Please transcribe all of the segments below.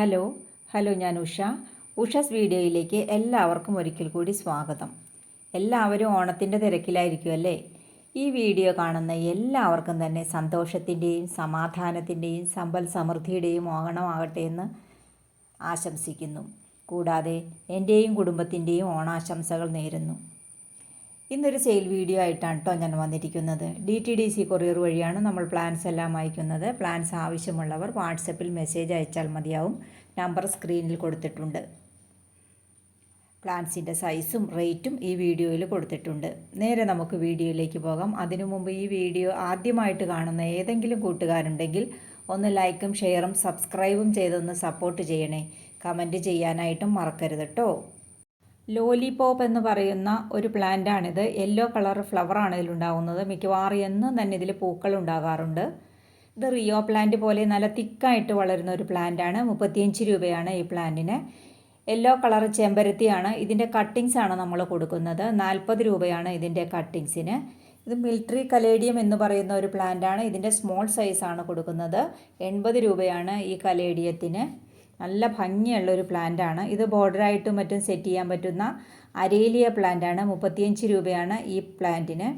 Hello hello ഞാൻ ഉഷ. ഉഷസ് വീഡിയോയിലേക്ക് എല്ലാവർക്കും ഒരിക്കൽ കൂടി സ്വാഗതം. എല്ലാവരും ഓണത്തിന്റെ തിരക്കിലായിരിക്കും അല്ലേ? ഈ വീഡിയോ കാണുന്ന എല്ലാവർക്കും തന്നെ സന്തോഷത്തിന്റെയും സമാധാനത്തിന്റെയും സമ്പൽ സമൃദ്ധിയുടെയും ഓണമാകട്ടെ എന്ന് ആശംസിക്കുന്നു. കൂടാതെ എന്റെയും കുടുംബത്തിന്റെയും ഓണാശംസകൾ നേരുന്നു. ഇന്നൊരു സെയിൽ വീഡിയോ ആയിട്ടാണ് കേട്ടോ ഞാൻ വന്നിരിക്കുന്നത്. D T D C courier വഴിയാണ് നമ്മൾ പ്ലാൻസ് എല്ലാം അയക്കുന്നത്. പ്ലാൻസ് ആവശ്യമുള്ളവർ വാട്സപ്പിൽ മെസ്സേജ് അയച്ചാൽ മതിയാവും. നമ്പർ സ്ക്രീനിൽ കൊടുത്തിട്ടുണ്ട്. പ്ലാൻസിന്റെ സൈസും റേറ്റും ഈ വീഡിയോയിൽ കൊടുത്തിട്ടുണ്ട്. നേരെ നമുക്ക് വീഡിയോയിലേക്ക് പോകാം. അതിനു മുമ്പ് ഈ വീഡിയോ ആദ്യമായിട്ട് കാണുന്ന ഏതെങ്കിലും കൂട്ടുകാരുണ്ടെങ്കിൽ ഒന്ന് ലൈക്കും ഷെയറും സബ്സ്ക്രൈബും ചെയ്തൊന്ന് സപ്പോർട്ട് ചെയ്യണേ. കമന്റ് ചെയ്യാനായിട്ടും മറക്കരുത് കേട്ടോ ലോലിപോപ്പ് എന്ന് പറയുന്ന ഒരു പ്ലാന്റാണിത്. യെല്ലോ കളർ ഫ്ലവറാണ് ഇതിലുണ്ടാകുന്നത് മിക്കവാറും എന്നും തന്നെ ഇതിൽ പൂക്കൾ ഉണ്ടാകാറുണ്ട്. ഇത് റിയോ പ്ലാന്റ് പോലെ നല്ല തിക്കായിട്ട് വളരുന്ന ഒരു പ്ലാന്റാണ്. മുപ്പത്തിയഞ്ച് രൂപയാണ് ഈ പ്ലാന്റിന്. യെല്ലോ കളർ ചെമ്പരത്തിയാണ്. ഇതിന്റെ ആണ് നമ്മൾ കൊടുക്കുന്നത്. നാൽപ്പത് രൂപയാണ് ഇതിന്റെ കട്ടിങ്സിന്. ഇത് മിലിറ്ററി കലേഡിയം എന്ന് പറയുന്ന ഒരു പ്ലാന്റാണ്. ഇതിന്റെ സ്മോൾ സൈസാണ് കൊടുക്കുന്നത്. എൺപത് രൂപയാണ് ഈ കലേഡിയത്തിന്. നല്ല ഭംഗിയുള്ള ഒരു പ്ലാന്റ് ആണ് ഇത് ബോർഡറായിട്ടും മറ്റും സെറ്റ് ചെയ്യാൻ പറ്റുന്ന അരേലിയ ആണ് മുപ്പത്തിയഞ്ച് രൂപയാണ് ഈ പ്ലാന്റിന്.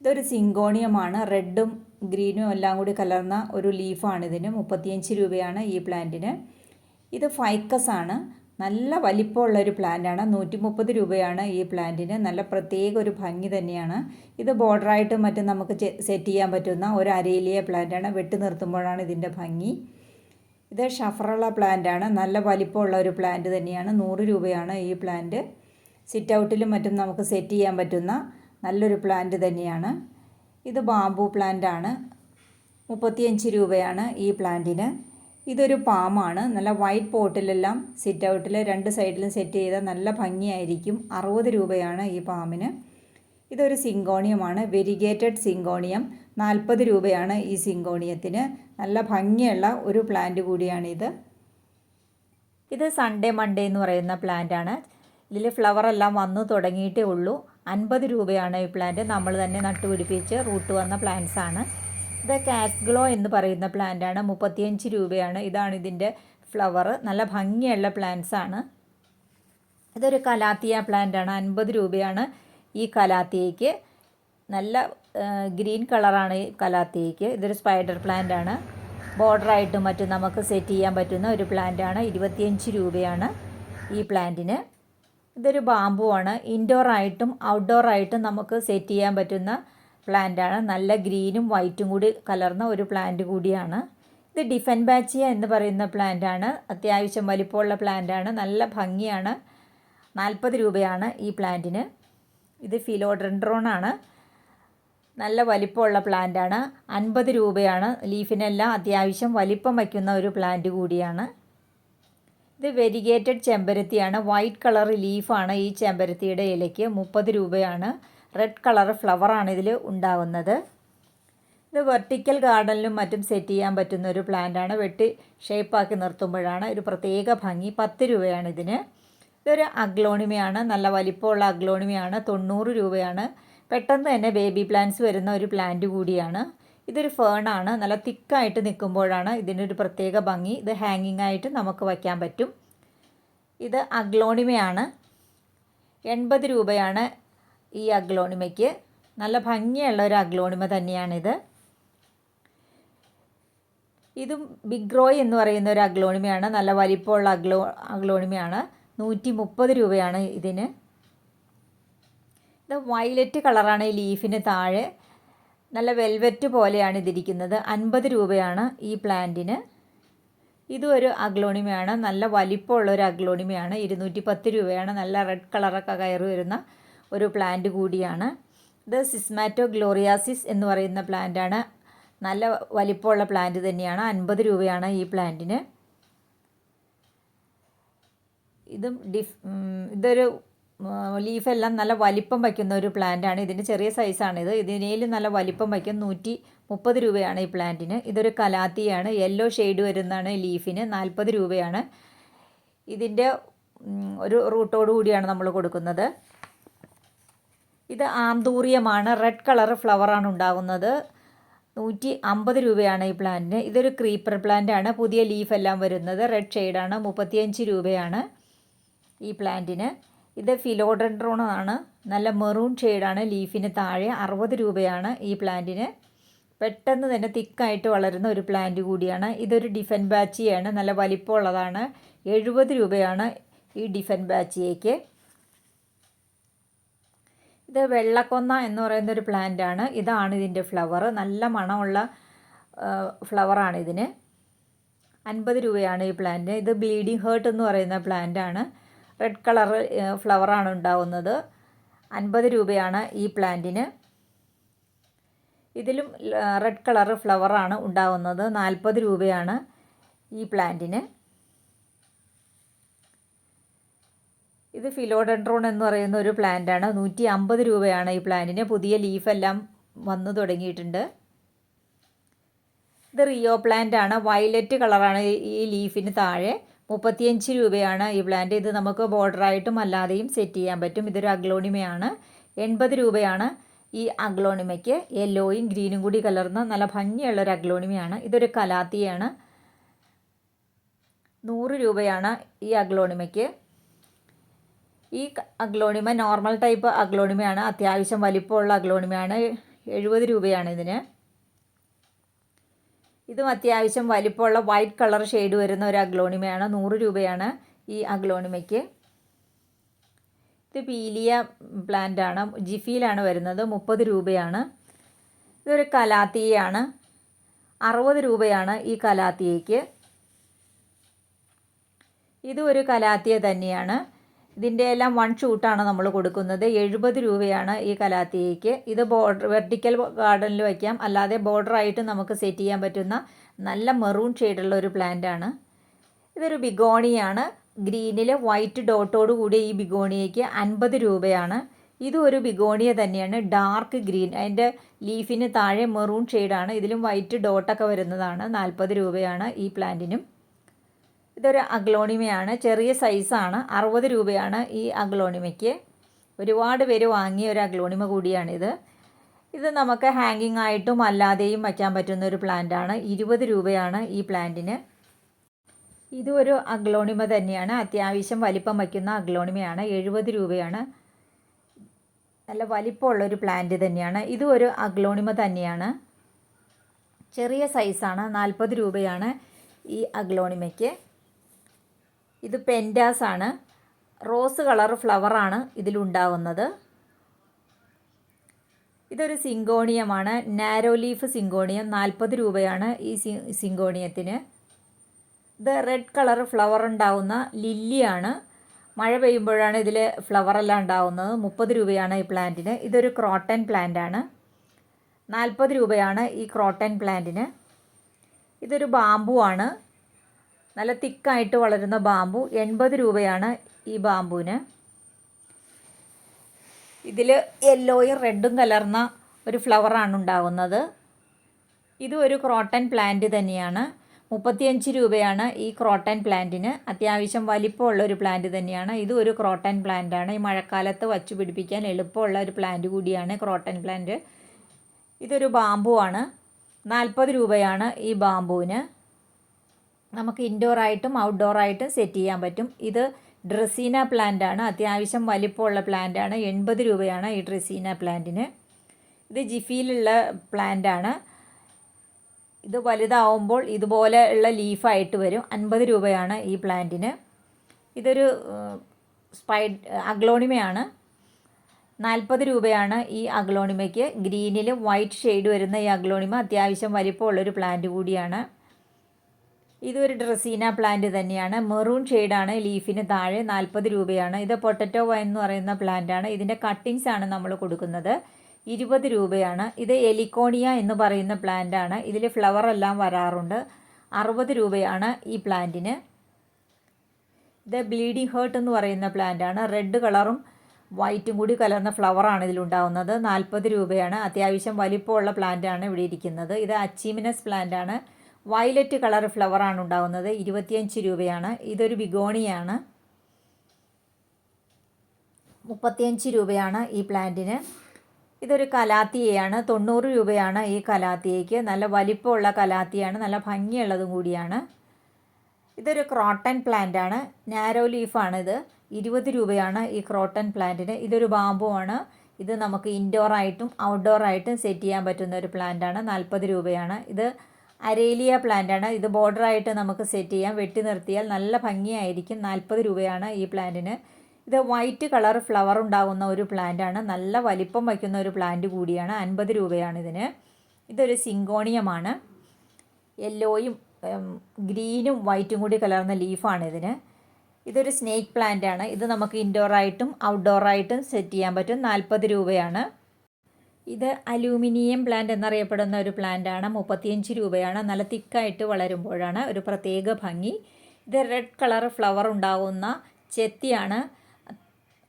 ഇതൊരു സിങ്കോണിയമാണ്. റെഡും ഗ്രീനും എല്ലാം കൂടി കലർന്ന ഒരു ലീഫാണ് ഇതിന്. മുപ്പത്തിയഞ്ച് രൂപയാണ് ഈ പ്ലാന്റിന്. ഇത് ഫൈക്കസ് ആണ് നല്ല വലിപ്പമുള്ള ഒരു പ്ലാന്റാണ്. നൂറ്റി മുപ്പത് രൂപയാണ് ഈ പ്ലാന്റിന്. നല്ല പ്രത്യേക ഒരു ഭംഗി തന്നെയാണ്. ഇത് ബോർഡറായിട്ടും മറ്റും നമുക്ക് സെറ്റ് ചെയ്യാൻ പറ്റുന്ന ഒരു അരേലിയ ആണ് വെട്ടി നിർത്തുമ്പോഴാണ് ഇതിന്റെ ഭംഗി. ഇത് ഷഫറുള്ള പ്ലാന്റാണ് നല്ല വലിപ്പമുള്ള ഒരു പ്ലാന്റ് തന്നെയാണ്. നൂറ് രൂപയാണ് ഈ പ്ലാന്റ് സിറ്റ് ഔട്ടിലും മറ്റും നമുക്ക് സെറ്റ് ചെയ്യാൻ പറ്റുന്ന നല്ലൊരു പ്ലാന്റ് തന്നെയാണ്. ഇത് ബാംബു പ്ലാന്റാണ് മുപ്പത്തിയഞ്ച് രൂപയാണ് ഈ പ്ലാന്റിന് ഇതൊരു പാമാണ് നല്ല വൈറ്റ് പോട്ടിലെല്ലാം സിറ്റ് ഔട്ടിൽ രണ്ട് സൈഡിലും സെറ്റ് ചെയ്താൽ നല്ല ഭംഗിയായിരിക്കും. അറുപത് രൂപയാണ് ഈ പാമ്പിന് ഇതൊരു സിങ്കോണിയമാണ്. Variegated syngonium. നാൽപ്പത് രൂപയാണ് ഈ സിങ്കോണിയത്തിന്. നല്ല ഭംഗിയുള്ള ഒരു പ്ലാന്റ് കൂടിയാണിത്. ഇത് സൺഡേ മൺഡേ എന്ന് പറയുന്ന പ്ലാന്റ് ആണ്. ഇതിൽ ഫ്ലവർ എല്ലാം വന്നു തുടങ്ങിയിട്ടേ ഉള്ളൂ. അൻപത് രൂപയാണ് ഈ പ്ലാന്റ് നമ്മൾ തന്നെ നട്ടുപിടിപ്പിച്ച് റൂട്ട് വന്ന പ്ലാന്റ്സ് ആണ്. ഇത് കാറ്റ്സ് ഗ്ലോ എന്ന് പറയുന്ന പ്ലാന്റ് ആണ്. മുപ്പത്തിയഞ്ച് രൂപയാണ്. ഇതാണ് ഇതിന്റെ ഫ്ലവർ നല്ല ഭംഗിയുള്ള പ്ലാന്റ്സ് ആണ്. ഇതൊരു കലാത്തിയ പ്ലാന്റ് ആണ്. അൻപത് രൂപയാണ് ഈ കലാത്തിയയ്ക്ക്. നല്ല ഗ്രീൻ കളറാണ് ഈ കലാത്തിയയ്ക്ക് ഇതൊരു സ്പൈഡർ പ്ലാന്റ് ആണ് ബോർഡറായിട്ടും മറ്റും നമുക്ക് സെറ്റ് ചെയ്യാൻ പറ്റുന്ന ഒരു പ്ലാന്റാണ്. ഇരുപത്തിയഞ്ച് രൂപയാണ് ഈ പ്ലാന്റിന്. ഇതൊരു ബാമ്പു ആണ് ഇൻഡോർ ആയിട്ടും ഔട്ട്ഡോർ ആയിട്ടും നമുക്ക് സെറ്റ് ചെയ്യാൻ പറ്റുന്ന പ്ലാന്റാണ്. നല്ല ഗ്രീനും വൈറ്റും കൂടി കലർന്ന ഒരു പ്ലാന്റ് കൂടിയാണ്. ഇത് ഡിഫൻ ബാച്ചിയ എന്ന് പറയുന്ന പ്ലാന്റാണ്. അത്യാവശ്യം വലിപ്പമുള്ള പ്ലാന്റാണ്. നല്ല ഭംഗിയാണ്. നാൽപ്പത് രൂപയാണ് ഈ പ്ലാന്റിന്. ഇത് ഫിലോഡ്രൻഡ്രോൺ ആണ്. നല്ല വലിപ്പമുള്ള പ്ലാന്റാണ്. അൻപത് രൂപയാണ്. ലീഫിനെല്ലാം അത്യാവശ്യം വലിപ്പം വയ്ക്കുന്ന ഒരു പ്ലാന്റ് കൂടിയാണ്. ഇത് വെരിഗേറ്റഡ് ചെമ്പരത്തിയാണ്. വൈറ്റ് കളർ ലീഫാണ് ഈ ചെമ്പരത്തിയുടെ ഇലയ്ക്ക്. മുപ്പത് രൂപയാണ്. റെഡ് കളർ ഫ്ലവറാണ് ഇതിൽ ഉണ്ടാവുന്നത്. ഇത് വെർട്ടിക്കൽ ഗാർഡനിലും മറ്റും സെറ്റ് ചെയ്യാൻ പറ്റുന്ന ഒരു പ്ലാന്റാണ്. വെട്ടി ഷേപ്പാക്കി നിർത്തുമ്പോഴാണ് ഒരു പ്രത്യേക ഭംഗി. പത്ത് രൂപയാണ് ഇതിന്. ഇതൊരു അഗ്ലോണിമയാണ്. നല്ല വലിപ്പമുള്ള അഗ്ലോണിമയാണ്. തൊണ്ണൂറ് രൂപയാണ്. പെട്ടെന്ന് തന്നെ ബേബി പ്ലാന്റ്സ് വരുന്ന ഒരു പ്ലാന്റ് കൂടിയാണ്. ഇതൊരു ഫേണാണ് നല്ല തിക്കായിട്ട് നിൽക്കുമ്പോഴാണ് ഇതിന്റെ ഒരു പ്രത്യേക ഭംഗി. ഇത് ഹാങ്ങിങ് ആയിട്ട് നമുക്ക് വയ്ക്കാൻ പറ്റും. ഇത് അഗ്ലോണിമയാണ്. എൺപത് രൂപയാണ് ഈ അഗ്ലോണിമയ്ക്ക്. നല്ല ഭംഗിയുള്ള ഒരു അഗ്ലോണിമ തന്നെയാണിത്. ഇതും ബിഗ് റോയ് എന്ന് പറയുന്ന ഒരു അഗ്ലോണിമയാണ്. നല്ല വലിപ്പമുള്ള അഗ്ലോ അഗ്ലോണിമയാണ്. നൂറ്റി മുപ്പത് രൂപയാണ് ഇതിന്. ഇത് വയലറ്റ് കളറാണ് ഈ ലീഫിന് താഴെ. നല്ല വെൽവെറ്റ് പോലെയാണ് ഇതിരിക്കുന്നത്. അൻപത് രൂപയാണ് ഈ പ്ലാന്റിന്. ഇതും ഒരു അഗ്ലോണിമയാണ്. നല്ല വലിപ്പമുള്ള ഒരു അഗ്ലോണിമയാണ്. ഇരുന്നൂറ്റി പത്ത് രൂപയാണ്. നല്ല റെഡ് കളറൊക്കെ കയറി വരുന്ന ഒരു പ്ലാന്റ് കൂടിയാണ്. ഇത് സിസ്മാറ്റോ ഗ്ലോറിയാസിസ് എന്ന് പറയുന്ന പ്ലാന്റാണ് നല്ല വലിപ്പമുള്ള പ്ലാന്റ് തന്നെയാണ്. അൻപത് രൂപയാണ് ഈ പ്ലാന്റിന്. ഇതും ഡിഫ് ഇതൊരു ലീഫെല്ലാം നല്ല വലിപ്പം വയ്ക്കുന്ന ഒരു പ്ലാന്റ് ആണ്. ഇതിന്റെ ചെറിയ സൈസാണിത് ഇതിനേലും നല്ല വലിപ്പം വയ്ക്കും. നൂറ്റി മുപ്പത് രൂപയാണ് ഈ പ്ലാന്റിന് ഇതൊരു കലാത്തിയാണ്. യെല്ലോ ഷെയ്ഡ് വരുന്നതാണ് ലീഫിന് നാൽപ്പത് രൂപയാണ്. ഇതിന്റെ ഒരു റൂട്ടോട് കൂടിയാണ് നമ്മൾ കൊടുക്കുന്നത്. ഇത് ആന്തൂറിയമാണ്. റെഡ് കളർ ഫ്ലവറാണ് ഉണ്ടാകുന്നത് നൂറ്റി അമ്പത് രൂപയാണ് ഈ പ്ലാന്റിന് ഇതൊരു ക്രീപ്പർ പ്ലാന്റ് ആണ്. പുതിയ ലീഫ് എല്ലാം വരുന്നത്. റെഡ് ഷെയ്ഡാണ് മുപ്പത്തിയഞ്ച് രൂപയാണ് ഈ പ്ലാന്റിന് ഇത് ഫിലോഡൻഡ്രോൺ ആണ് നല്ല മെറൂൺ ഷെയ്ഡാണ് ലീഫിന് താഴെ. അറുപത് രൂപയാണ് ഈ പ്ലാന്റിന്. പെട്ടെന്ന് തന്നെ തിക്കായിട്ട് വളരുന്ന ഒരു പ്ലാന്റ് കൂടിയാണ്. ഇതൊരു ഡിഫൻ ബാച്ചിയാണ്. നല്ല വലിപ്പമുള്ളതാണ്. എഴുപത് രൂപയാണ് ഈ ഡിഫൻ ബാച്ചിയേക്ക്. ഇത് വെള്ളക്കൊന്ന എന്ന് പറയുന്ന ഒരു പ്ലാന്റ് ആണ് ഇതാണ് ഇതിന്റെ ഫ്ലവർ. നല്ല മണമുള്ള ഫ്ലവറാണ് ഇതിന്. അൻപത് രൂപയാണ് ഈ പ്ലാന്റ്. ഇത് ബ്ലീഡിംഗ് ഹേർട്ട് എന്ന് പറയുന്ന പ്ലാന്റ് ആണ് റെഡ് കളർ ഫ്ലവറാണ് ഉണ്ടാവുന്നത്. അൻപത് രൂപയാണ് ഈ പ്ലാന്റിന്. ഇതിലും റെഡ് കളർ ഫ്ലവറാണ് ഉണ്ടാവുന്നത്. നാൽപ്പത് രൂപയാണ് ഈ പ്ലാന്റിന്. ഇത് ഫിലോഡൻഡ്രോൺ എന്ന് പറയുന്ന ഒരു പ്ലാന്റാണ് നൂറ്റി അമ്പത് രൂപയാണ് ഈ പ്ലാന്റിന്. പുതിയ ലീഫെല്ലാം വന്നു തുടങ്ങിയിട്ടുണ്ട്. ഇത് റിയോ പ്ലാന്റ് ആണ്. വയലറ്റ് കളറാണ് ഈ ലീഫിന് താഴെ. മുപ്പത്തിയഞ്ച് രൂപയാണ് ഈ പ്ലാന്റ് ഇത് നമുക്ക് ബോർഡറായിട്ടും അല്ലാതെയും സെറ്റ് ചെയ്യാൻ പറ്റും. ഇതൊരു അഗ്ലോണിമയാണ്. എൺപത് രൂപയാണ് ഈ അഗ്ലോണിമയ്ക്ക്. യെല്ലോയും ഗ്രീനും കൂടി കലർന്ന നല്ല ഭംഗിയുള്ള ഒരു അഗ്ലോണിമയാണ്. ഇതൊരു കലാത്തിയാണ്. നൂറ് രൂപയാണ് ഈ അഗ്ലോണിമയ്ക്ക്. ഈ അഗ്ലോണിമ നോർമൽ ടൈപ്പ് അഗ്ലോണിമയാണ്. അത്യാവശ്യം വലിപ്പമുള്ള അഗ്ലോണിമയാണ്. എഴുപത് രൂപയാണ് ഇതിന്. ഇതും അത്യാവശ്യം വലിപ്പമുള്ള വൈറ്റ് കളർ ഷെയ്ഡ് വരുന്ന ഒരു അഗ്ലോണിമയാണ്. നൂറ് രൂപയാണ് ഈ അഗ്ലോണിമയ്ക്ക്. ഇത് പീലിയ പ്ലാന്റ് ആണ്. ജിഫിയിലാണ് വരുന്നത്. മുപ്പത് രൂപയാണ്. ഇതൊരു കലാത്തിയാണ് അറുപത് രൂപയാണ് ഈ കലാത്തിയയ്ക്ക്. ഇതും ഒരു കലാത്തിയ തന്നെയാണ്. ഇതിന്റെ എല്ലാം വൺ ഷൂട്ടാണ് നമ്മൾ കൊടുക്കുന്നത്. എഴുപത് രൂപയാണ് ഈ കലാത്തിക്ക്. ഇത് ബോർഡർ വെർട്ടിക്കൽ ഗാർഡനിൽ വയ്ക്കാം. അല്ലാതെ ബോർഡർ ആയിട്ട് നമുക്ക് സെറ്റ് ചെയ്യാൻ പറ്റുന്ന നല്ല മെറൂൺ ഷെയ്ഡുള്ള ഒരു പ്ലാന്റ് ആണ്. ഇതൊരു ബിഗോണിയാണ്. ഗ്രീനിൽ വൈറ്റ് ഡോട്ടോട് കൂടിയ ഈ ബിഗോണിയയ്ക്ക് അൻപത് രൂപയാണ്. ഇതും ഒരു ബിഗോണിയ തന്നെയാണ്. ഡാർക്ക് ഗ്രീൻ അതിന്റെ ലീഫിന് താഴെ മെറൂൺ ഷെയ്ഡാണ് ഇതിലും വൈറ്റ് ഡോട്ടൊക്കെ വരുന്നതാണ്. നാൽപ്പത് രൂപയാണ് ഈ പ്ലാന്റിനും ഇതൊരു അഗ്ലോണിമയാണ്. ചെറിയ സൈസാണ്. അറുപത് രൂപയാണ് ഈ അഗ്ലോണിമയ്ക്ക്. ഒരുപാട് പേര് വാങ്ങിയ ഒരു അഗ്ലോണിമ കൂടിയാണിത്. ഇത് നമുക്ക് ഹാങ്ങിങ് ആയിട്ടും അല്ലാതെയും വയ്ക്കാൻ പറ്റുന്ന ഒരു പ്ലാന്റാണ്. ഇരുപത് രൂപയാണ് ഈ പ്ലാന്റിന്. ഇതും ഒരു അഗ്ലോണിമ തന്നെയാണ്. അത്യാവശ്യം വലിപ്പം വയ്ക്കുന്ന അഗ്ലോണിമയാണ്. എഴുപത് രൂപയാണ്. നല്ല വലിപ്പമുള്ള ഒരു പ്ലാന്റ് തന്നെയാണ്. ഇതും ഒരു അഗ്ലോണിമ തന്നെയാണ്. ചെറിയ സൈസാണ്. നാൽപ്പത് രൂപയാണ് ഈ അഗ്ലോണിമയ്ക്ക്. ഇത് പെന്റാസ് ആണ്. റോസ് കളർ ഫ്ലവറാണ് ഇതിലുണ്ടാവുന്നത്. ഇതൊരു സിങ്കോണിയമാണ്. Narrow leaf syngonium. നാൽപ്പത് രൂപയാണ് ഈ സിങ്കോണിയത്തിന്. ഇത് റെഡ് കളർ ഫ്ലവർ ഉണ്ടാവുന്ന ലില്ലിയാണ്. മഴ പെയ്യുമ്പോഴാണ് ഇതിൽ ഫ്ലവറെല്ലാം ഉണ്ടാവുന്നത്. മുപ്പത് രൂപയാണ് ഈ പ്ലാന്റിന്. ഇതൊരു ക്രോട്ടൻ പ്ലാന്റ് ആണ്. നാൽപ്പത് രൂപയാണ് ഈ ക്രോട്ടൻ പ്ലാന്റിന്. ഇതൊരു ബാമ്പു ആണ്. നല്ല തിക്കായിട്ട് വളരുന്ന ബാമ്പു എൺപത് രൂപയാണ് ഈ ബാമ്പുവിന്. ഇതിൽ യെല്ലോയും റെഡും കലർന്ന ഒരു ഫ്ലവറാണ് ഉണ്ടാകുന്നത് ഇതും ഒരു ക്രോട്ടൻ പ്ലാന്റ് തന്നെയാണ്. മുപ്പത്തിയഞ്ച് രൂപയാണ് ഈ ക്രോട്ടൻ പ്ലാന്റിന് അത്യാവശ്യം വലിപ്പമുള്ള ഒരു പ്ലാന്റ് തന്നെയാണ്. ഇതും ഒരു ക്രോട്ടൻ പ്ലാന്റ് ആണ്. ഈ മഴക്കാലത്ത് വച്ചു പിടിപ്പിക്കാൻ എളുപ്പമുള്ള ഒരു പ്ലാന്റ് കൂടിയാണ് ക്രോട്ടൻ പ്ലാന്റ് ഇതൊരു ബാമ്പു ആണ് നാൽപ്പത് രൂപയാണ് ഈ ബാമ്പുവിന്. നമുക്ക് ഇൻഡോർ ആയിട്ടും ഔട്ട്ഡോർ ആയിട്ടും സെറ്റ് ചെയ്യാൻ പറ്റും. ഇത് ഡ്രസീന പ്ലാന്റ് ആണ്. അത്യാവശ്യം വലിപ്പമുള്ള പ്ലാന്റ് ആണ്. എൺപത് രൂപയാണ് ഈ ഡ്രസീന പ്ലാന്റിന് ഇത് ജിഫിയിലുള്ള പ്ലാന്റ് ആണ്. ഇത് വലുതാവുമ്പോൾ ഇതുപോലെ ഉള്ള ലീഫായിട്ട് വരും. അൻപത് രൂപയാണ് ഈ പ്ലാന്റിന് ഇതൊരു സ്പൈ അഗ്ലോണിമയാണ്. നാൽപ്പത് രൂപയാണ് ഈ അഗ്ലോണിമയ്ക്ക്. ഗ്രീനിലും വൈറ്റ് ഷെയ്ഡ് വരുന്ന ഈ അഗ്ലോണിമ അത്യാവശ്യം വലിപ്പമുള്ളൊരു പ്ലാന്റ് കൂടിയാണ്. ഇതൊരു ഡ്രസീന പ്ലാന്റ് തന്നെയാണ്. മെറൂൺ ഷെയ്ഡാണ് ലീഫിന് താഴെ നാൽപ്പത് രൂപയാണ്. ഇത് പൊട്ടറ്റോ വൈൻ എന്ന് പറയുന്ന പ്ലാന്റാണ് ഇതിന്റെ കട്ടിങ്സ് ആണ് നമ്മൾ കൊടുക്കുന്നത്. ഇരുപത് രൂപയാണ്. ഇത് എലിക്കോണിയ എന്ന് പറയുന്ന പ്ലാന്റ് ആണ്. ഇതിൽ ഫ്ലവർ എല്ലാം വരാറുണ്ട്. അറുപത് രൂപയാണ് ഈ പ്ലാന്റിന് ഇത് ബ്ലീഡിംഗ് ഹേർട്ട് എന്ന് പറയുന്ന പ്ലാന്റ് ആണ്. റെഡ് കളറും വൈറ്റും കൂടി കലർന്ന ഫ്ലവറാണ് ഇതിലുണ്ടാവുന്നത് നാൽപ്പത് രൂപയാണ്. അത്യാവശ്യം വലിപ്പമുള്ള പ്ലാന്റ് ആണ് ഇവിടെ ഇരിക്കുന്നത്. ഇത് അച്ചീമിനസ് പ്ലാന്റ് ആണ്. വയലറ്റ് കളർ ഫ്ലവറാണ് ഉണ്ടാകുന്നത് ഇരുപത്തിയഞ്ച് രൂപയാണ്. ഇതൊരു ബിഗോണിയാണ്. മുപ്പത്തിയഞ്ച് രൂപയാണ് ഈ പ്ലാന്റിന്. ഇതൊരു കലാത്തിയയാണ്. തൊണ്ണൂറ് രൂപയാണ് ഈ കലാത്തിയയ്ക്ക്. നല്ല വലിപ്പമുള്ള കലാത്തിയാണ്. നല്ല ഭംഗിയുള്ളതും കൂടിയാണ്. ഇതൊരു ക്രോട്ടൺ പ്ലാന്റ് ആണ് നാരോ ലീഫാണ് ഇത്. ഇരുപത് രൂപയാണ് ഈ ക്രോട്ടൺ പ്ലാന്റിന്. ഇതൊരു ബാമ്പു ആണ് ഇത് നമുക്ക് ഇൻഡോർ ആയിട്ടും ഔട്ട്ഡോർ ആയിട്ടും സെറ്റ് ചെയ്യാൻ പറ്റുന്ന ഒരു പ്ലാന്റ് ആണ് നാൽപ്പത് രൂപയാണ്. ഇത് അരേലിയ പ്ലാന്റാണ്. ഇത് ബോർഡറായിട്ട് നമുക്ക് സെറ്റ് ചെയ്യാം. വെട്ടി നിർത്തിയാൽ നല്ല ഭംഗിയായിരിക്കും. നാൽപ്പത് രൂപയാണ് ഈ പ്ലാന്റിന്. ഇത് വൈറ്റ് കളർ ഫ്ലവർ ഉണ്ടാകുന്ന ഒരു പ്ലാന്റാണ്. നല്ല വലിപ്പം വയ്ക്കുന്ന ഒരു പ്ലാന്റ് കൂടിയാണ്. അൻപത് രൂപയാണ് ഇതിന്. ഇതൊരു സിങ്കോണിയമാണ്. യെല്ലോയും ഗ്രീനും വൈറ്റും കൂടി കലർന്ന ലീഫാണ് ഇതിന്. ഇതൊരു സ്നേക്ക് പ്ലാന്റ് ആണ് ഇത് നമുക്ക് ഇൻഡോറായിട്ടും ഔട്ട്ഡോറായിട്ടും സെറ്റ് ചെയ്യാൻ പറ്റും. നാൽപ്പത് രൂപയാണ്. ഇത് അലൂമിനിയം പ്ലാന്റ് എന്നറിയപ്പെടുന്ന ഒരു പ്ലാന്റാണ് മുപ്പത്തിയഞ്ച് രൂപയാണ്. നല്ല തിക്കായിട്ട് വളരുമ്പോഴാണ് ഒരു പ്രത്യേക ഭംഗി. ഇത് റെഡ് കളർ ഫ്ലവർ ഉണ്ടാവുന്ന ചെത്തിയാണ്.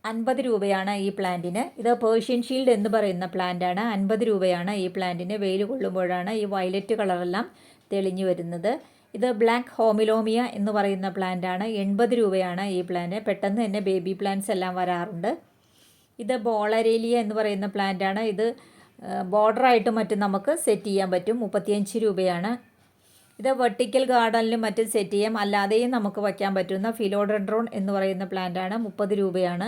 അൻപത് രൂപയാണ് ഈ പ്ലാന്റിന് ഇത് പേർഷ്യൻ ഷീൽഡ് എന്ന് പറയുന്ന പ്ലാന്റാണ് അൻപത് രൂപയാണ് ഈ പ്ലാന്റിന് വെയിൽ കൊള്ളുമ്പോഴാണ് ഈ വയലറ്റ് കളറെല്ലാം തെളിഞ്ഞു വരുന്നത്. ഇത് ബ്ലാക്ക് ഹോമിലോമിയ എന്ന് പറയുന്ന പ്ലാന്റാണ് എൺപത് രൂപയാണ് ഈ പ്ലാന്റ് പെട്ടെന്ന് തന്നെ ബേബി പ്ലാന്റ്സ് എല്ലാം വരാറുണ്ട്. ഇത് ബോളരേലിയ എന്ന് പറയുന്ന പ്ലാന്റ് ആണ്. ഇത് ബോർഡറായിട്ട് മറ്റും നമുക്ക് സെറ്റ് ചെയ്യാൻ പറ്റും. മുപ്പത്തിയഞ്ച് രൂപയാണ്. ഇത് വെർട്ടിക്കൽ ഗാർഡനിലും മറ്റും സെറ്റ് ചെയ്യാം. അല്ലാതെയും നമുക്ക് വയ്ക്കാൻ പറ്റുന്ന ഫിലോഡൻഡ്രോൺ എന്ന് പറയുന്ന പ്ലാന്റ് ആണ്. മുപ്പത് രൂപയാണ്.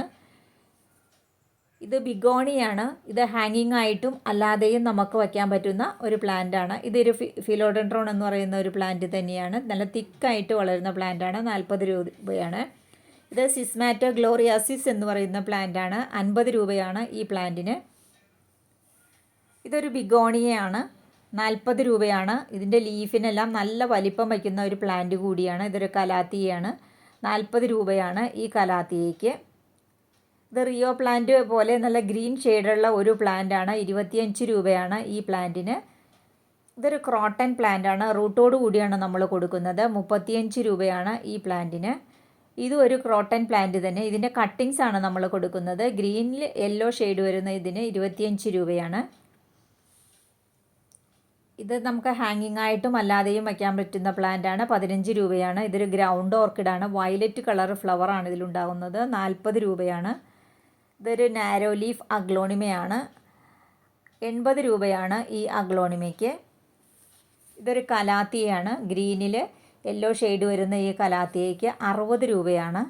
ഇത് ബിഗോണിയാണ്. ഇത് ഹാങ്ങിങ് ആയിട്ടും അല്ലാതെയും നമുക്ക് വയ്ക്കാൻ പറ്റുന്ന ഒരു പ്ലാന്റ് ആണ്. ഇതൊരു ഫിലോഡൻഡ്രോൺ എന്ന് പറയുന്ന ഒരു പ്ലാന്റ് തന്നെയാണ്. നല്ല തിക്കായിട്ട് വളരുന്ന പ്ലാന്റ് ആണ്. നാൽപ്പത് രൂപയാണ്. ഇത് സിസ്മാറ്റോ ഗ്ലോറിയാസിസ് എന്ന് പറയുന്ന പ്ലാന്റ് ആണ്. അൻപത് രൂപയാണ് ഈ പ്ലാന്റിന് ഇതൊരു ബിഗോണിയയാണ്. നാൽപ്പത് രൂപയാണ്. ഇതിന്റെ ലീഫിനെല്ലാം നല്ല വലിപ്പം വയ്ക്കുന്ന ഒരു പ്ലാന്റ് കൂടിയാണ്. ഇതൊരു കലാത്തിയാണ് നാൽപ്പത് രൂപയാണ് ഈ കലാത്തിയയ്ക്ക്. ഇത് റിയോ പ്ലാന്റ് പോലെ നല്ല ഗ്രീൻ ഷെയ്ഡുള്ള ഒരു പ്ലാന്റാണ് ഇരുപത്തിയഞ്ച് രൂപയാണ് ഈ പ്ലാന്റിന് ഇതൊരു ക്രോട്ടൺ പ്ലാന്റ് ആണ്. റൂട്ടോട് കൂടിയാണ് നമ്മൾ കൊടുക്കുന്നത്. മുപ്പത്തിയഞ്ച് രൂപയാണ് ഈ പ്ലാന്റിന് ഇതും ഒരു ക്രോട്ടൺ പ്ലാന്റ് തന്നെ. ഇതിന്റെ കട്ടിങ്സ് ആണ് നമ്മൾ കൊടുക്കുന്നത്. ഗ്രീനിൽ യെല്ലോ ഷെയ്ഡ് വരുന്ന ഇതിന് ഇരുപത്തിയഞ്ച് രൂപയാണ്. ഇത് നമുക്ക് ഹാങ്ങിങ് ആയിട്ടും അല്ലാതെയും വയ്ക്കാൻ പറ്റുന്ന പ്ലാന്റ് ആണ്. പതിനഞ്ച് രൂപയാണ്. ഇതൊരു ഗ്രൗണ്ട് ഓർക്കിഡ് ആണ്. വയലറ്റ് കളർ ഫ്ലവർ ആണ് ഇതിലുണ്ടാകുന്നത് നാൽപ്പത് രൂപയാണ്. ഇതൊരു നാരോ ലീഫ് അഗ്ലോണിമയാണ് എൺപത് രൂപയാണ് ഈ അഗ്ലോണിമയ്ക്ക് ഇതൊരു കലാത്തിയാണ് ഗ്രീനിൽ യെല്ലോ ഷെയ്ഡ് വരുന്ന ഈ കലാത്തിയയ്ക്ക് അറുപത് രൂപയാണ്.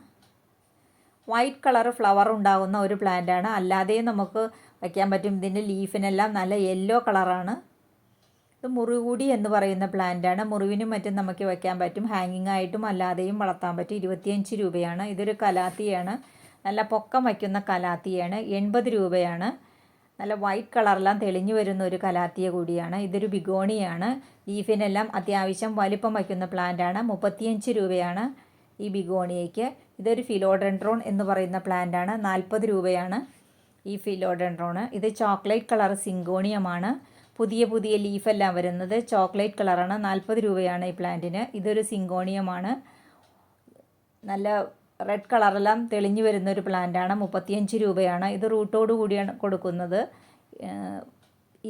വൈറ്റ് കളർ ഫ്ലവർ ഉണ്ടാകുന്ന ഒരു പ്ലാന്റാണ്. അല്ലാതെയും നമുക്ക് വയ്ക്കാൻ പറ്റും ഇതിന്റെ ലീഫിനെല്ലാം നല്ല യെല്ലോ കളറാണ്. ഇത് മുറികൂടി എന്ന് പറയുന്ന പ്ലാന്റാണ്. മുറിവിനും മറ്റും നമുക്ക് വയ്ക്കാൻ പറ്റും. ഹാങ്ങിങ് ആയിട്ടും അല്ലാതെയും വളർത്താൻ പറ്റും. ഇരുപത്തിയഞ്ച് രൂപയാണ്. ഇതൊരു കലാത്തിയാണ്. നല്ല പൊക്കം വയ്ക്കുന്ന കലാത്തിയാണ്. എൺപത് രൂപയാണ്. നല്ല വൈറ്റ് കളറെല്ലാം തെളിഞ്ഞു വരുന്ന ഒരു കലാത്തിയ കൂടിയാണ്. ഇതൊരു ബിഗോണിയാണ്. ലീഫിനെല്ലാം അത്യാവശ്യം വലിപ്പം വയ്ക്കുന്ന പ്ലാന്റാണ് മുപ്പത്തിയഞ്ച് രൂപയാണ് ഈ ബിഗോണിയയ്ക്ക്. ഇതൊരു ഫിലോഡൻഡ്രോൺ എന്ന് പറയുന്ന പ്ലാന്റാണ് നാൽപ്പത് രൂപയാണ് ഈ ഫിലോഡൻഡ്രോൺ ഇത് ചോക്ലേറ്റ് കളർ സിങ്കോണിയമാണ്. പുതിയ പുതിയ ലീഫെല്ലാം വരുന്നത് ചോക്ലേറ്റ് കളറാണ് നാൽപ്പത് രൂപയാണ് ഈ പ്ലാന്റിന് ഇതൊരു സിങ്കോണിയമാണ്. നല്ല റെഡ് കളറെല്ലാം തെളിഞ്ഞു വരുന്ന ഒരു പ്ലാന്റാണ് മുപ്പത്തിയഞ്ച് രൂപയാണ്. ഇത് റൂട്ടോട് കൂടിയാണ് കൊടുക്കുന്നത്.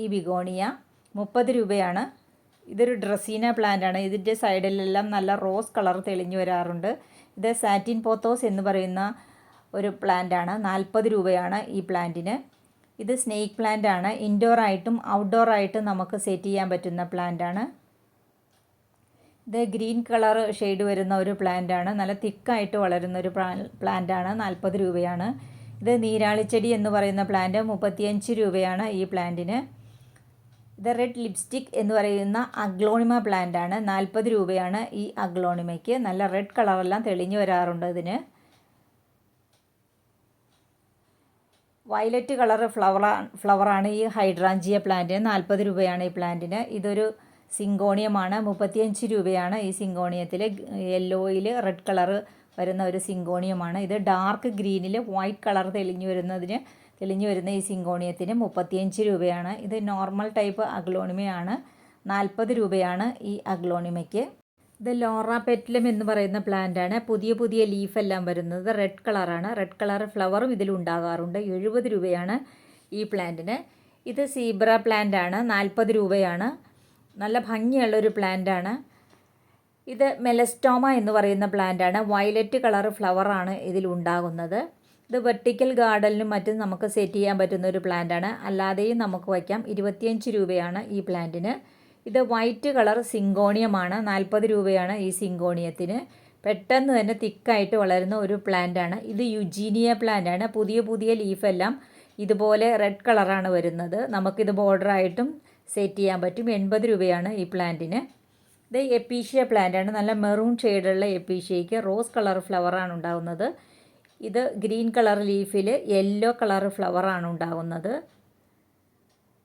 ഈ ബിഗോണിയ മുപ്പത് രൂപയാണ്. ഇതൊരു ഡ്രസീന പ്ലാന്റാണ് ഇതിന്റെ സൈഡിലെല്ലാം നല്ല റോസ് കളർ തെളിഞ്ഞു വരാറുണ്ട്. ഇത് സാറ്റിൻ പോത്തോസ് എന്ന് പറയുന്ന ഒരു പ്ലാന്റാണ് നാൽപ്പത് രൂപയാണ് ഈ പ്ലാന്റിന് ഇത് സ്നേക്ക് പ്ലാന്റ് ആണ്. ഇൻഡോർ ആയിട്ടും ഔട്ട്ഡോർ ആയിട്ടും നമുക്ക് സെറ്റ് ചെയ്യാൻ പറ്റുന്ന പ്ലാന്റ് ആണ്. ഇത് ഗ്രീൻ കളർ ഷെയ്ഡ് വരുന്ന ഒരു പ്ലാന്റ് ആണ്. നല്ല തിക്കായിട്ട് വളരുന്ന ഒരു പ്ലാന്റ് ആണ്. നാൽപ്പത് രൂപയാണ്. ഇത് നീരാളിച്ചെടി എന്ന് പറയുന്ന പ്ലാന്റ് മുപ്പത്തിയഞ്ച് രൂപയാണ് ഈ പ്ലാന്റിന് ഇത് റെഡ് ലിപ്സ്റ്റിക് എന്ന് പറയുന്ന അഗ്ലോണിമ പ്ലാന്റ് ആണ്. നാൽപ്പത് രൂപയാണ് ഈ അഗ്ലോണിമയ്ക്ക്. നല്ല റെഡ് കളറെല്ലാം തെളിഞ്ഞു വരാറുണ്ട് ഇതിന്. വയലറ്റ് കളർ ഫ്ലവർ ഫ്ലവറാണ് ഈ ഹൈഡ്രാഞ്ചിയ പ്ലാന്റിന് നാൽപ്പത് രൂപയാണ് ഈ പ്ലാന്റിന് ഇതൊരു സിങ്കോണിയമാണ്. മുപ്പത്തിയഞ്ച് രൂപയാണ് ഈ സിങ്കോണിയത്തിൽ യെല്ലോയിൽ റെഡ് കളർ വരുന്ന ഒരു സിങ്കോണിയമാണ്. ഇത് ഡാർക്ക് ഗ്രീനിൽ വൈറ്റ് കളർ തെളിഞ്ഞു വരുന്നതിന് തെളിഞ്ഞു വരുന്ന ഈ സിങ്കോണിയത്തിന് മുപ്പത്തിയഞ്ച് രൂപയാണ്. ഇത് നോർമൽ ടൈപ്പ് അഗ്ലോണിമയാണ്. നാൽപ്പത് രൂപയാണ് ഈ അഗ്ലോണിമയ്ക്ക്. ഇത് ലോറ പെറ്റ്ലം എന്ന് പറയുന്ന പ്ലാന്റ് ആണ്. പുതിയ പുതിയ ലീഫെല്ലാം വരുന്നത് റെഡ് കളറാണ്. റെഡ് കളർ ഫ്ലവറും ഇതിലുണ്ടാകാറുണ്ട് എഴുപത് രൂപയാണ് ഈ പ്ലാന്റിന് ഇത് സീബ്ര പ്ലാന്റ് ആണ്. നാൽപ്പത് രൂപയാണ്. നല്ല ഭംഗിയുള്ളൊരു പ്ലാന്റ് ആണ് ഇത് മെലസ്റ്റോമ എന്ന് പറയുന്ന പ്ലാന്റ് ആണ് വയലറ്റ് കളർ ഫ്ലവറാണ് ഇതിലുണ്ടാകുന്നത് ഇത് വെർട്ടിക്കൽ ഗാർഡനിലും മറ്റും നമുക്ക് സെറ്റ് ചെയ്യാൻ പറ്റുന്ന ഒരു പ്ലാന്റാണ്. അല്ലാതെയും നമുക്ക് വയ്ക്കാം. ഇരുപത്തിയഞ്ച് രൂപയാണ് ഈ പ്ലാന്റിന്. ഇത് വൈറ്റ് കളർ സിങ്കോണിയമാണ്. നാൽപ്പത് രൂപയാണ് ഈ സിങ്കോണിയത്തിന്. പെട്ടെന്ന് തന്നെ തിക്കായിട്ട് വളരുന്ന ഒരു പ്ലാന്റാണ്. ഇത് യുജീനിയ പ്ലാന്റാണ്. പുതിയ പുതിയ ലീഫെല്ലാം ഇതുപോലെ റെഡ് കളറാണ് വരുന്നത്. നമുക്കിത് ബോർഡറായിട്ടും സെറ്റ് ചെയ്യാൻ പറ്റും. എൺപത് രൂപയാണ് ഈ പ്ലാന്റിന്. ഇത് എപ്പീഷ്യ പ്ലാന്റാണ്. നല്ല മെറൂൺ ഷെയ്ഡുള്ള എപ്പീഷ്യയ്ക്ക് റോസ് കളർ ഫ്ലവറാണ് ഉണ്ടാകുന്നത് ഇത് ഗ്രീൻ കളർ ലീഫിൽ യെല്ലോ കളർ ഫ്ലവറാണ് ഉണ്ടാകുന്നത്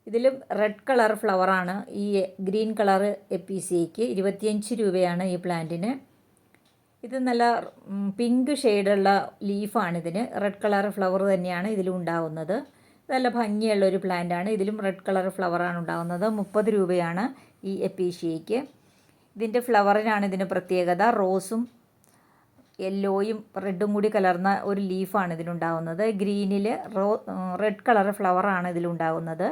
ഇതിലും റെഡ് കളർ ഫ്ലവറാണ് ഈ ഗ്രീൻ കളർ എപ്പീസിയയ്ക്ക് ഇരുപത്തിയഞ്ച് രൂപയാണ് ഈ പ്ലാന്റിന്. ഇത് നല്ല പിങ്ക് ഷെയ്ഡുള്ള ലീഫാണിതിന് റെഡ് കളർ ഫ്ലവർ തന്നെയാണ് ഇതിലും ഉണ്ടാകുന്നത് നല്ല ഭംഗിയുള്ള ഒരു പ്ലാന്റ് ആണ് ഇതിലും റെഡ് കളർ ഫ്ലവറാണ് ഉണ്ടാകുന്നത് മുപ്പത് രൂപയാണ് ഈ എപ്പീഷ്യയ്ക്ക്. ഇതിന്റെ ഫ്ലവറിനാണ് ഇതിന് പ്രത്യേകത. റോസും യെല്ലോയും റെഡും കൂടി കലർന്ന ഒരു ലീഫാണ് ഇതിലുണ്ടാകുന്നത് ഗ്രീനിൽ റോ റെഡ് കളർ ഫ്ലവറാണ് ഇതിലുണ്ടാകുന്നത്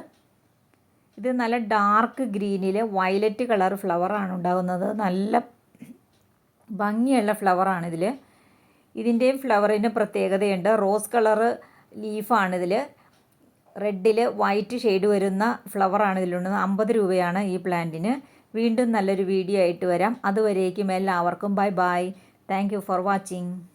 ഇത് നല്ല ഡാർക്ക് ഗ്രീനിൽ വയലറ്റ് കളർ ഫ്ലവറാണ് ഉണ്ടാകുന്നത് നല്ല ഭംഗിയുള്ള ഫ്ലവറാണ് ഇതിൽ ഇതിന്റെയും ഫ്ലവറിന് പ്രത്യേകതയുണ്ട്. റോസ് കളറ് ലീഫാണിതിൽ റെഡിൽ വൈറ്റ് ഷെയ്ഡ് വരുന്ന ഫ്ലവറാണ് ഇതിലുള്ളത്. അമ്പത് രൂപയാണ് ഈ പ്ലാന്റിന്. വീണ്ടും നല്ലൊരു വീഡിയോ ആയിട്ട് വരാം. അതുവരേക്കും എല്ലാവർക്കും bye bye. Thank for watching.